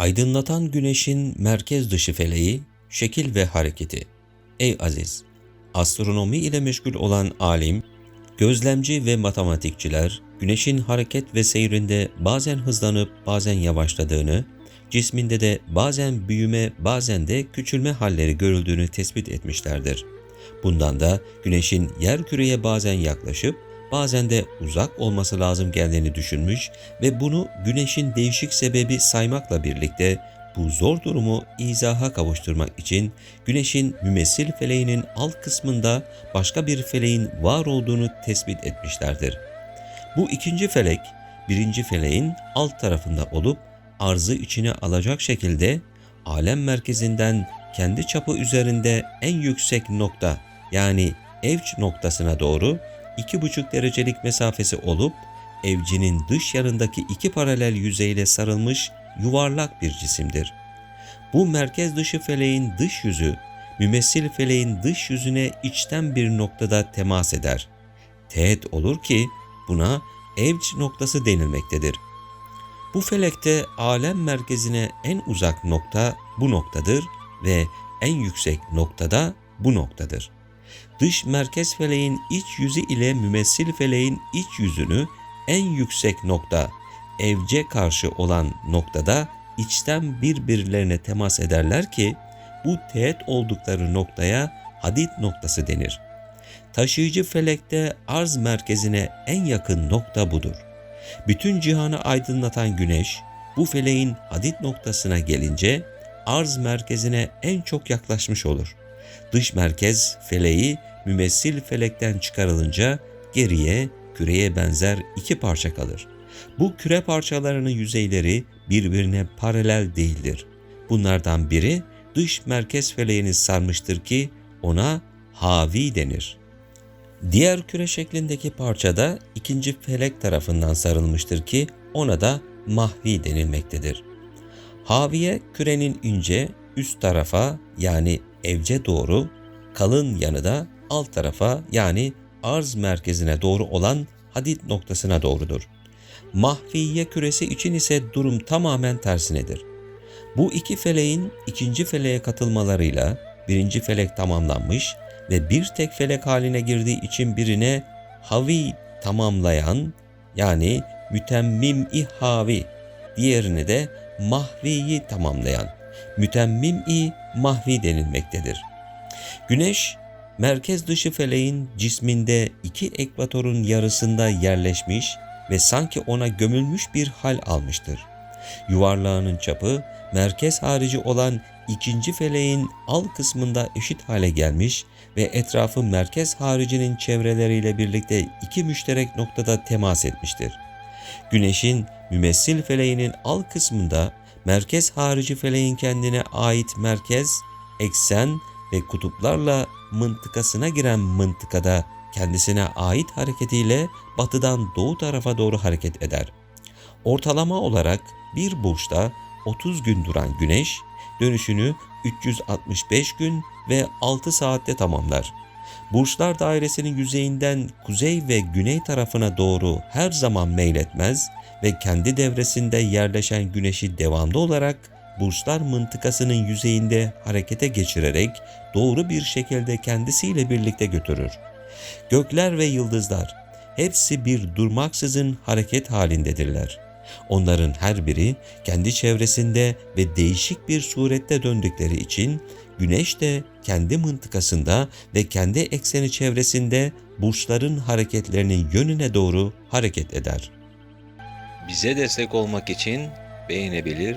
Aydınlatan güneşin merkez dışı feleği, şekil ve hareketi. Ey aziz! Astronomi ile meşgul olan alim, gözlemci ve matematikçiler, güneşin hareket ve seyrinde bazen hızlanıp bazen yavaşladığını, cisminde de bazen büyüme bazen de küçülme halleri görüldüğünü tespit etmişlerdir. Bundan da güneşin yer küreye bazen yaklaşıp bazen de uzak olması lazım geldiğini düşünmüş ve bunu güneşin değişik sebebi saymakla birlikte bu zor durumu izaha kavuşturmak için güneşin mümessil feleğinin alt kısmında başka bir feleğin var olduğunu tespit etmişlerdir. Bu ikinci felek birinci feleğin alt tarafında olup arzı içine alacak şekilde alem merkezinden kendi çapı üzerinde en yüksek nokta yani evç noktasına doğru 2,5 derecelik mesafesi olup evcinin dış yanındaki iki paralel yüzeyle sarılmış yuvarlak bir cisimdir. Bu merkez dışı feleğin dış yüzü, mümessil feleğin dış yüzüne içten bir noktada temas eder. Teğet olur ki buna evç noktası denilmektedir. Bu felekte alem merkezine en uzak nokta bu noktadır ve en yüksek noktada bu noktadır. Dış merkez feleğin iç yüzü ile mümessil feleğin iç yüzünü en yüksek nokta evce karşı olan noktada içten birbirlerine temas ederler ki bu teğet oldukları noktaya hadit noktası denir. Taşıyıcı felekte arz merkezine en yakın nokta budur. Bütün cihanı aydınlatan güneş bu feleğin hadit noktasına gelince arz merkezine en çok yaklaşmış olur. Dış merkez feleği mümessil felekten çıkarılınca geriye küreye benzer iki parça kalır. Bu küre parçalarının yüzeyleri birbirine paralel değildir. Bunlardan biri dış merkez feleğini sarmıştır ki ona havi denir. Diğer küre şeklindeki parçada ikinci felek tarafından sarılmıştır ki ona da mahvi denilmektedir. Haviye kürenin ince üst tarafa yani evce doğru, kalın yanı da alt tarafa yani arz merkezine doğru olan hadit noktasına doğrudur. Mahviye küresi için ise durum tamamen tersinedir. Bu iki feleğin ikinci feleğe katılmalarıyla birinci felek tamamlanmış ve bir tek felek haline girdiği için birine havi tamamlayan yani mütemmim-i havi, diğerini de mahviyi tamamlayan mütemmim-i mahvi denilmektedir. Güneş, merkez dışı feleğin cisminde iki ekvatorun yarısında yerleşmiş ve sanki ona gömülmüş bir hal almıştır. Yuvarlağının çapı merkez harici olan ikinci feleğin alt kısmında eşit hale gelmiş ve etrafı merkez haricinin çevreleriyle birlikte iki müşterek noktada temas etmiştir. Güneşin mümessil feleğinin alt kısmında merkez harici feleğin kendine ait merkez, eksen ve kutuplarla mıntıkasına giren mıntıkada kendisine ait hareketiyle batıdan doğu tarafa doğru hareket eder. Ortalama olarak bir burçta 30 gün duran güneş dönüşünü 365 gün ve 6 saatte tamamlar. Burçlar dairesinin yüzeyinden kuzey ve güney tarafına doğru her zaman meyletmez ve kendi devresinde yerleşen güneşi devamlı olarak burçlar mıntıkasının yüzeyinde harekete geçirerek doğru bir şekilde kendisiyle birlikte götürür. Gökler ve yıldızlar hepsi bir durmaksızın hareket halindedirler. Onların her biri kendi çevresinde ve değişik bir surette döndükleri için Güneş de kendi mıntıkasında ve kendi ekseni çevresinde burçların hareketlerinin yönüne doğru hareket eder. Bize destek olmak için beğenebilir,